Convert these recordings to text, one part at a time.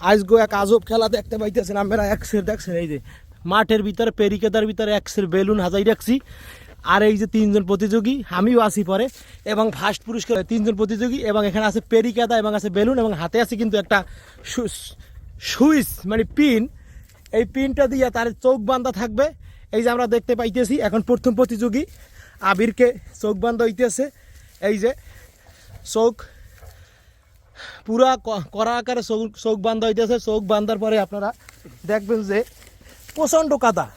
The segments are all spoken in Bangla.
আজগো এক আজব খেলা দেখতে পাইতেছেন আমরা একসের দেখছেন, এই যে মাঠের ভিতরে, পেরিকেদার ভিতরে একসের বেলুন হাজাই রাখছি। আর এই যে তিনজন প্রতিযোগী, আমিও আসি পরে, এবং ফার্স্ট পুরস্কার, তিনজন প্রতিযোগী, এবং এখানে আছে পেরিকেদা, এবং আছে বেলুন, এবং হাতে আছে কিন্তু একটা সুইচ মানে পিন। এই পিনটা দিয়ে তার চোখ বান্ধা থাকবে। এই যে আমরা দেখতে পাইতেছি, এখন প্রথম প্রতিযোগী আবিরকে চোখ বান্ধা হইতেছে। এই যে চোখ পুরা ক- কড়া আকারে চোখ চোখ বান্ধা হইতেছে। চোখ বান্ধার পরে আপনারা দেখবেন যে প্রচণ্ড কাদা।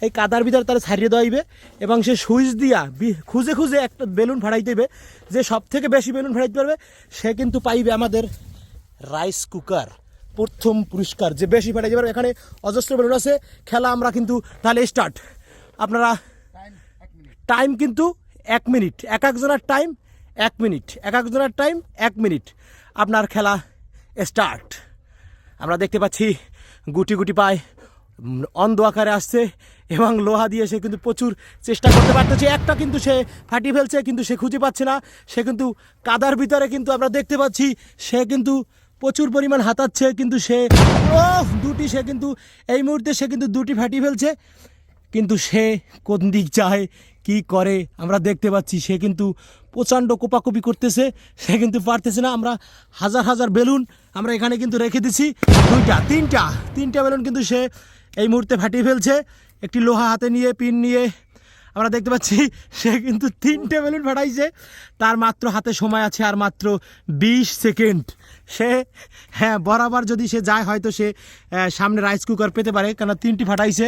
এই কাদার ভিতরে তারা ছাড়িয়ে দেওয়া হইবে এবং সে সুইচ দিয়া খুঁজে খুঁজে একটা বেলুন ফাড়াইতে হইবে, যে সব থেকে বেশি বেলুন ফাড়াইতে পারবে, সে কিন্তু পাইবে আমাদের রাইস কুকার, প্রথম পুরস্কার, যে বেশি ফাটাইতে পারবে। এখানে অজস্র বেলুন আছে, খেলা আমরা কিন্তু তাহলে স্টার্ট আপনারা টাইম কিন্তু এক মিনিট, এক একজনের টাইম এক মিনিট, এক একজনের টাইম এক মিনিট। আপনার খেলা স্টার্ট আমরা দেখতে পাচ্ছি গুটি গুটি পায় অন্ধ আকারে আসছে এবং লোহা দিয়ে সে কিন্তু প্রচুর চেষ্টা করতে পারতেছে। একটা কিন্তু সে ফাটিয়ে ফেলছে, কিন্তু সে খুঁজে পাচ্ছে না। সে কিন্তু কাদার ভিতরে কিন্তু আমরা দেখতে পাচ্ছি, সে কিন্তু প্রচুর পরিমাণ হাতাচ্ছে কিন্তু সে ও দুটি সে কিন্তু, এই মুহূর্তে সে কিন্তু দুটি ফাটিয়ে ফেলছে। কিন্তু সে কোন দিক যায় কি করে আমরা দেখতে পাচ্ছি, সে কিন্তু প্রচণ্ড কোপাকুপি করতেছে, সে কিন্তু পারতেছে না। আমরা হাজার হাজার বেলুন আমরা এখানে কিন্তু রেখে দিছি, দুইটা, তিনটা তিনটা বেলুন কিন্তু সে এই মুহূর্তে ফাটিয়ে ফেলছে। একটি লোহা হাতে নিয়ে, পিন নিয়ে আমরা দেখতে পাচ্ছি, সে কিন্তু তিনটে বেলুন ফাটাইছে। তার মাত্র হাতে সময় আছে আর মাত্র বিশ সেকেন্ড। সে হ্যাঁ বরাবর যদি সে যায়, হয়তো সে সামনে রাইস কুকার পেতে পারে কেন তিনটি ফাটাইছে।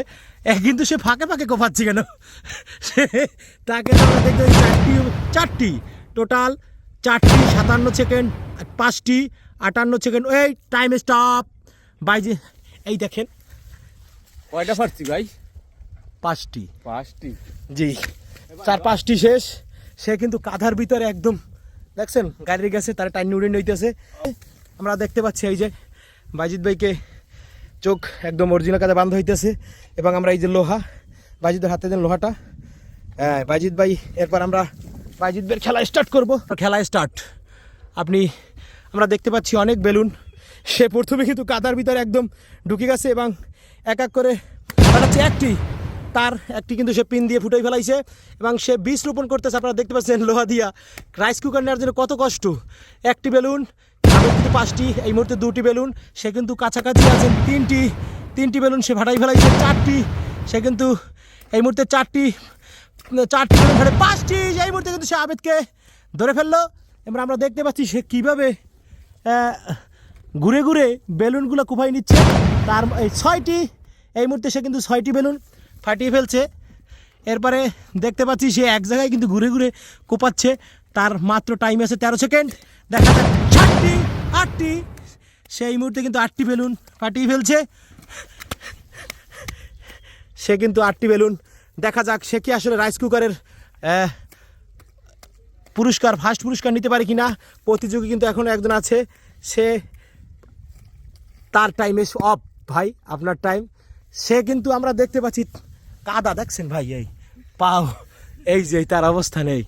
কিন্তু সে ফাঁকে ফাঁকে কোপাচ্ছে কেন? সে, তাকে আমরা দেখতে পাচ্ছি চারটি চারটি। টোটাল চারটি, সাতান্ন সেকেন্ড পাঁচটি, আটান্ন সেকেন্ড। এই টাইম স্টপ বাইজে, এই দেখেন। কয়টা পারছি ভাই? পাঁচটি। পাঁচটি। জি। চার পাঁচটি শেষ। সে কিন্তু কাঁধার ভিতরে একদম দেখছেন গাড়ির গেছে তার টাইম উড়ে নিতেছে। আমরা দেখতে পাচ্ছি এই যে বাইজিৎ ভাইকে চোখ একদম অরিজিনাল কাজে বান্ধ হইতেছে এবং আমরা এই যে লোহা বাইজিদের হাতে দেন লোহাটা হ্যাঁ বাইজিৎ ভাই এরপর আমরা বাইজিৎ ভাইয়ের খেলা স্টার্ট করব। খেলা স্টার্ট আপনি আমরা দেখতে পাচ্ছি অনেক বেলুন। সে প্রথমে কিন্তু কাদার ভিতরে একদম ঢুকে গেছে এবং এক এক করে একটি তার একটি কিন্তু সে পিন দিয়ে ফুটাই ফেলাইছে এবং সে বীজ রোপণ করতেছে। আপনারা দেখতে পাচ্ছেন লোহা দিয়া। রাইস কুকার নেওয়ার জন্য কত কষ্ট? একটি বেলুন কিন্তু পাঁচটি, এই মুহূর্তে দুটি বেলুন। সে কিন্তু কাছাকাছি আছেন তিনটি তিনটি বেলুন সে ফাটাই ফেলাইছে, চারটি। সে কিন্তু এই মুহূর্তে চারটি চারটি বেলুন পাঁচটি। এই মুহূর্তে কিন্তু সে আবেদকে ধরে ফেলল। এবার আমরা দেখতে পাচ্ছি সে কীভাবে ঘুরে ঘুরে বেলুনগুলো কোপাই নিচ্ছে। তার এই ছয়টি, এই মুহূর্তে সে কিন্তু ছয়টি বেলুন ফাটিয়ে ফেলছে। এরপরে দেখতে পাচ্ছি সে এক জায়গায় কিন্তু ঘুরে ঘুরে কোপাচ্ছে। তার মাত্র টাইম আছে তেরো সেকেন্ড দেখা যাক, সাতটি, আটটি। সেই মুহূর্তে কিন্তু আটটি বেলুন ফাটিয়ে ফেলছে। সে কিন্তু আটটি বেলুন। দেখা যাক, সে কি আসলে রাইস কুকারের পুরস্কার ফার্স্ট পুরস্কার নিতে পারে কি না প্রতিযোগী কিন্তু এখনও একজন আছে। সে তার টাইম টাইমে অফ ভাই, আপনার টাইম সে কিন্তু আমরা দেখতে পাচ্ছি কাদা দেখছেন ভাই এই। পাও এই যে তার অবস্থা নেই।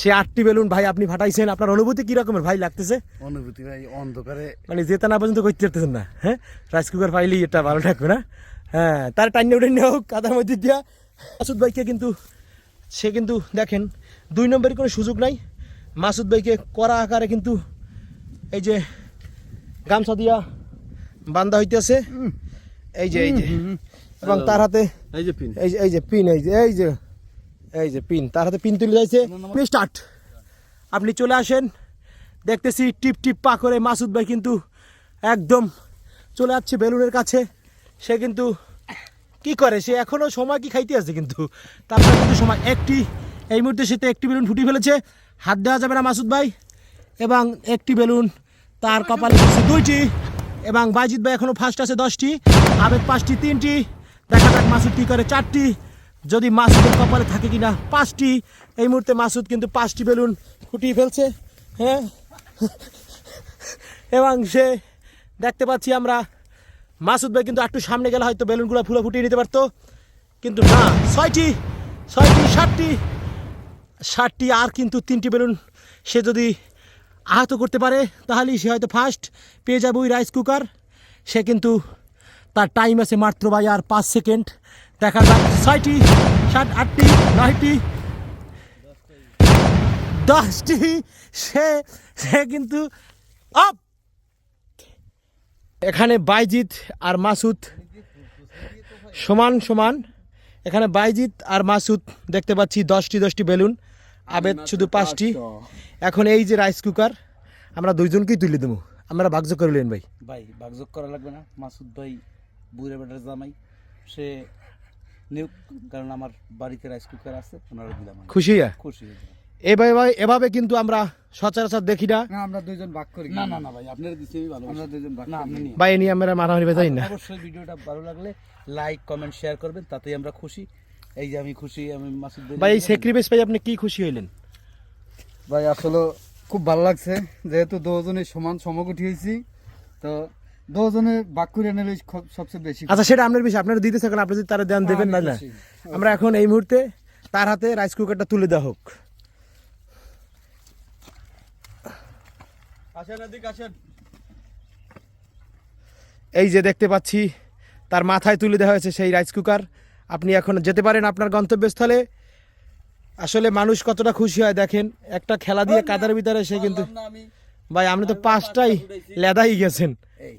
সে আটটি বেলুন ভাই আপনি ফাটাইছেন আপনার অনুভূতি কী রকমের ভাই লাগতেছে? অনুভূতি ভাই অন্ধকারে। মানে যেতে না পর্যন্ত করতে পারতেছেন না হ্যাঁ? রাইস কুকার পাইলি এটা ভালো থাকবে না? হ্যাঁ তার টাইনে উঠে নেও কাদার মধ্যে দিয়া। মাসুদ ভাইকে কিন্তু সে কিন্তু দেখেন দুই নম্বরের কোনো সুযোগ নাই। মাসুদ ভাইকে করা আকারে কিন্তু এই যে গামছা দিয়া বান্ধা হইতেছে। এই যে এই যে। এবং তার হাতে এই যে পিন। এই যে এই যে পিন এই যে এই যে এই যে পিন। তার হাতে পিন তুলে যাইছে স্টার্ট আপনি চলে আসেন। দেখতেছি টিপ টিপ পা করে মাসুদ ভাই কিন্তু একদম চলে যাচ্ছে বেলুনের কাছে। সে কিন্তু কি করে? সে এখনও সময় কি খাইতে আছে কিন্তু? তারপরে কিন্তু সময় একটি এই মুহূর্তে সে তো একটি বেলুন ফুটিয়ে ফেলেছে। হাত দেওয়া যাবে না মাসুদ ভাই। এবং একটি বেলুন তার কপালে দুইটি। এবং বাইজিৎ ভাই এখনও ফার্স্ট আছে দশটি। আবেদ পাঁচটি তিনটি। দেখা যাক মাসুদ কি করে। চারটি। যদি মাসুদের কপালে থাকে কি না পাঁচটি। এই মুহূর্তে মাসুদ কিন্তু পাঁচটি বেলুন ফুটিয়ে ফেলছে। হ্যাঁ। এবং সে দেখতে পাচ্ছি আমরা, মাসুদ ভাই কিন্তু একটু সামনে গেলে হয়তো বেলুনগুলো ফুলে ফুটিয়ে নিতে পারতো। কিন্তু না, ছয়টি ছয়টি ষাটটি ষাটটি আর কিন্তু তিনটি বেলুন সে যদি আহত করতে পারে, তাহলেই সে হয়তো ফার্স্ট পেয়ে যাবে ওই রাইস কুকার সে কিন্তু তার টাইম আছে মাত্র ভাই আর পাঁচ সেকেন্ড দেখা যাক, ছয়টি, সাত, আটটি, নয়টি। দশটি, সে সে কিন্তু আপ এখানে বাইজিৎ আর মাসুদ সমান সমান। এখানে বাইজিৎ আর মাসুদ দেখতে পাচ্ছি, দশটি দশটি বেলুন। আবেদ শুধু পাঁচটি। এখন এই যে রাইস কুকার আমরা দুইজনকেই তুলে দেবো। আমরা ভাগ্য করলেন ভাই। ভাই, ভাগযোগ করা লাগবে না। মাসুদ ভাই বুড়ে বেটার জামাই। সে নিয়োগ কারণ আমার বাড়িতে রাইস কুকার আছে ওনারা দিলাম আমি। খুশি হ্যাঁ? খুশি হয়ে যাবেন। এভাবে এভাবে কিন্তু আমরা সচরাচর দেখি না। না আমরা দুইজন ভাগ করি। না না না ভাই আপনার দিচ্ছি আমি ভালো আমরা দুইজন ভাগ না আপনি নিয়ে। ভাই এ নিয়ে আমরা মারামারি বেজাই না। অবশ্যই ভিডিওটা ভালো লাগলে লাইক কমেন্ট শেয়ার করবেন তাতেই আমরা খুশি। এই যে আমি খুশি আমি মাসুদ ভাই ভাই এই স্যাক্রিফাইস পাই আপনি কি খুশি হইলেন? ভাই আসলে খুব ভালো লাগছে। যেহেতু দুজনে সমান সমগুটি হয়েছি তো দুজনে ভাগ করে নিলে সবচেয়ে বেশি আচ্ছা সেটা আপনার বিষয়। আপনারা দিতে থাকেন আপনি যদি তারা দেন দেবেন না না আমরা এখন এই মুহূর্তে তার হাতে রাইস কুকারটা তুলে দেওয়া হোক। এই যে দেখতে পাচ্ছি তার মাথায় তুলে দেওয়া হয়েছে সেই রাইস কুকার আপনি এখন যেতে পারেন আপনার গন্তব্যস্থলে। আসলে মানুষ কতটা খুশি হয় দেখেন একটা খেলা দিয়ে কাদার ভিতরে সে কিন্তু ভাই আপনি তো পাঁচটাই লেদাই গেছেন। এই।